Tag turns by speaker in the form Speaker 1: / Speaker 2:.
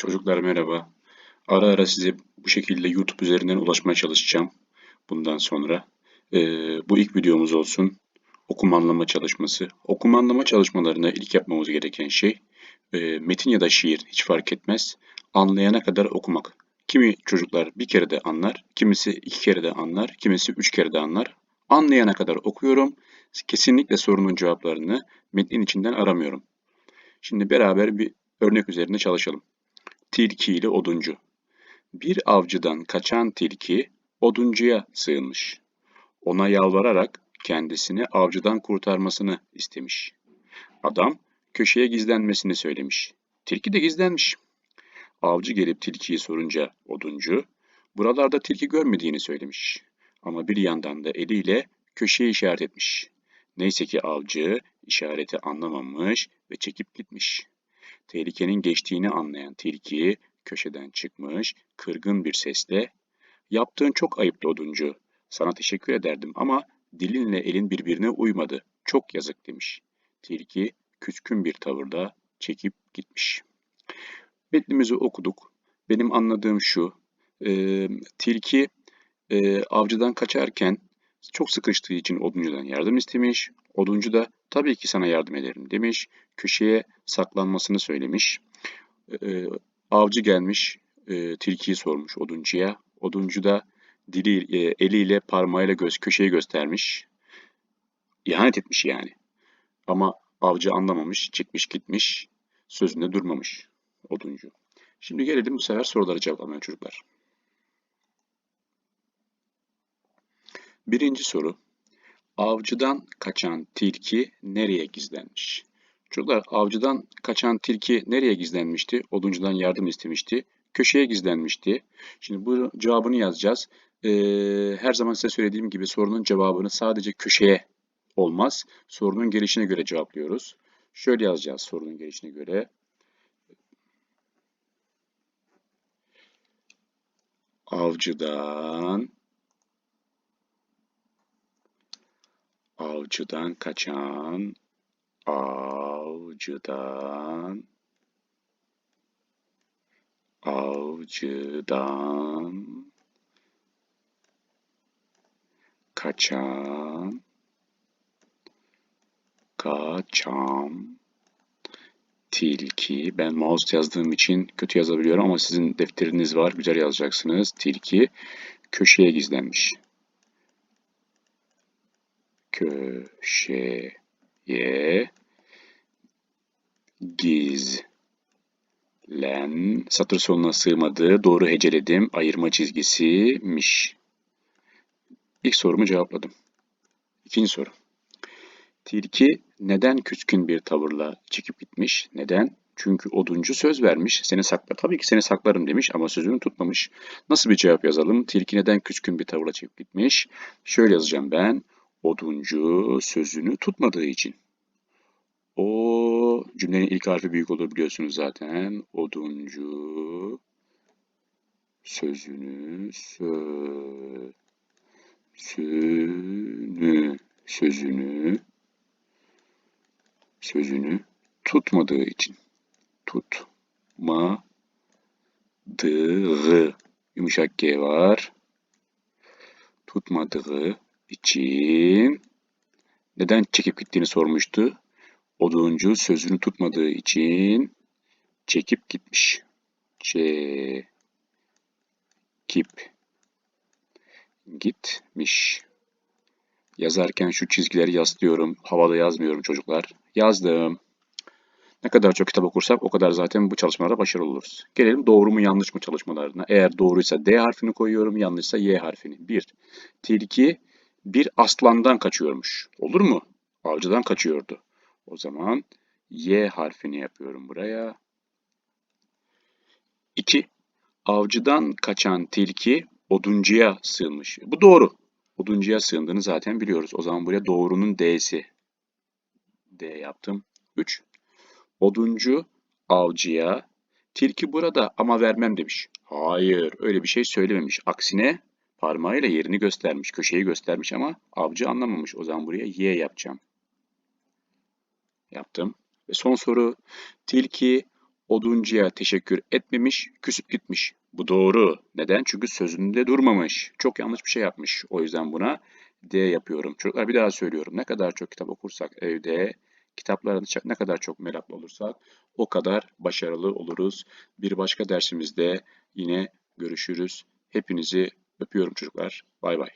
Speaker 1: Çocuklar merhaba. Ara ara size bu şekilde YouTube üzerinden ulaşmaya çalışacağım bundan sonra. Ee, bu ilk videomuz olsun. Okuma anlama çalışması. Okuma anlama çalışmalarına ilk yapmamız gereken şey e, metin ya da şiir hiç fark etmez. Anlayana kadar okumak. Kimi çocuklar bir kere de anlar, kimisi iki kere de anlar, kimisi üç kere de anlar. Anlayana kadar okuyorum. Kesinlikle sorunun cevaplarını metnin içinden aramıyorum. Şimdi beraber bir örnek üzerinde çalışalım. Tilki ile oduncu. Bir avcıdan kaçan tilki oduncuya sığınmış. Ona yalvararak kendisini avcıdan kurtarmasını istemiş. Adam köşeye gizlenmesini söylemiş. Tilki de gizlenmiş. Avcı gelip tilkiyi sorunca oduncu, buralarda tilki görmediğini söylemiş. Ama bir yandan da eliyle köşeye işaret etmiş. Neyse ki avcı işareti anlamamış ve çekip gitmiş. Tehlikenin geçtiğini anlayan tilki köşeden çıkmış, kırgın bir sesle ''Yaptığın çok ayıptı oduncu. Sana teşekkür ederdim ama dilinle elin birbirine uymadı. Çok yazık.'' demiş. Tilki küskün bir tavırda çekip gitmiş. Metnimizi okuduk. Benim anladığım şu, e, tilki e, avcıdan kaçarken çok sıkıştığı için oduncudan yardım istemiş. Oduncu da tabii ki sana yardım ederim demiş. Köşeye saklanmasını söylemiş. Ee, avcı gelmiş, e, tilkiyi sormuş oduncuya. Oduncu da dili, e, eliyle parmağıyla göz, köşeyi göstermiş. İhanet etmiş yani. Ama avcı anlamamış, çıkmış gitmiş, sözünde durmamış oduncu. Şimdi gelelim bu sefer soruları cevaplamaya çocuklar. Birinci soru. Avcıdan kaçan tilki nereye gizlenmiş? Çocuklar avcıdan kaçan tilki nereye gizlenmişti? Oduncudan yardım istemişti. Köşeye gizlenmişti. Şimdi bu cevabını yazacağız. Ee, her zaman size söylediğim gibi sorunun cevabını sadece köşeye olmaz. Sorunun gelişine göre cevaplıyoruz. Şöyle yazacağız sorunun gelişine göre. Avcıdan avcıdan kaçan avcıdan avcıdan kaçan kaçan tilki. Ben mouse yazdığım için kötü yazabiliyorum ama sizin defteriniz var. Güzel yazacaksınız. Tilki köşeye gizlenmiş köşeye gizlen satır sonuna sığmadı. Doğru heceledim. Ayırma çizgisimiş. İlk sorumu cevapladım. İkinci soru. Tilki neden küskün bir tavırla çekip gitmiş? Neden? Çünkü oduncu söz vermiş. Seni sakla. Tabii ki seni saklarım demiş ama sözünü tutmamış. Nasıl bir cevap yazalım? Tilki neden küskün bir tavırla çekip gitmiş? Şöyle yazacağım ben. Oduncu sözünü tutmadığı için. O cümlenin ilk harfi büyük olur biliyorsunuz zaten. Oduncu sözünü sö sözünü sözünü sözünü tutmadığı için tutmadığı yumuşak G var. Tutmadığı için neden çekip gittiğini sormuştu. Oduncu sözünü tutmadığı için çekip gitmiş. Çekip gitmiş. Yazarken şu çizgileri yaslıyorum. Havada yazmıyorum çocuklar. Yazdım. Ne kadar çok kitap okursak o kadar zaten bu çalışmalarda başarılı oluruz. Gelelim doğru mu yanlış mı çalışmalarına. Eğer doğruysa D harfini koyuyorum, yanlışsa Y harfini. 1. Tilki bir aslandan kaçıyormuş. Olur mu? Avcıdan kaçıyordu. O zaman Y harfini yapıyorum buraya. 2. Avcıdan kaçan tilki oduncuya sığınmış. Bu doğru. Oduncuya sığındığını zaten biliyoruz. O zaman buraya doğrunun D'si. D yaptım. 3. Oduncu avcıya tilki burada ama vermem demiş. Hayır öyle bir şey söylememiş. Aksine parmağıyla yerini göstermiş, köşeyi göstermiş ama avcı anlamamış. O zaman buraya Y yapacağım yaptım. Ve son soru tilki Oduncuya teşekkür etmemiş, küsüp gitmiş. Bu doğru. Neden? Çünkü sözünde durmamış. Çok yanlış bir şey yapmış. O yüzden buna D yapıyorum. Çocuklar bir daha söylüyorum. Ne kadar çok kitap okursak evde, kitaplara ne kadar çok meraklı olursak o kadar başarılı oluruz. Bir başka dersimizde yine görüşürüz. Hepinizi öpüyorum çocuklar. Bay bay.